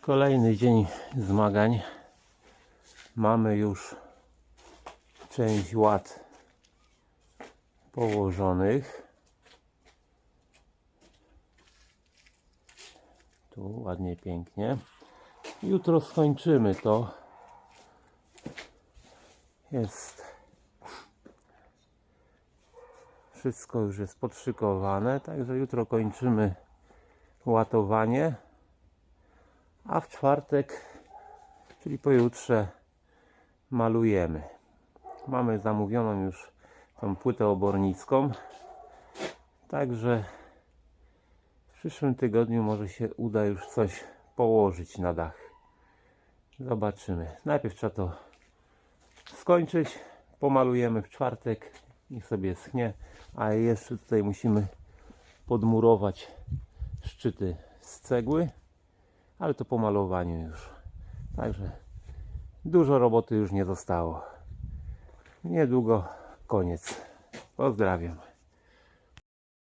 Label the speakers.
Speaker 1: Kolejny dzień zmagań. Mamy już część ład położonych. Tu ładnie, pięknie. Jutro skończymy to. Jest wszystko już jest podszykowane, także jutro kończymy łatowanie, a w czwartek, czyli pojutrze malujemy. Mamy zamówioną już tą płytę obornicką, także w przyszłym tygodniu może się uda już coś położyć na dach. Zobaczymy. Najpierw trzeba to skończyć. Pomalujemy w czwartek. Niech sobie schnie. A jeszcze tutaj musimy podmurować szczyty z cegły. Ale to po malowaniu już. Także dużo roboty już nie zostało. Niedługo koniec. Pozdrawiam.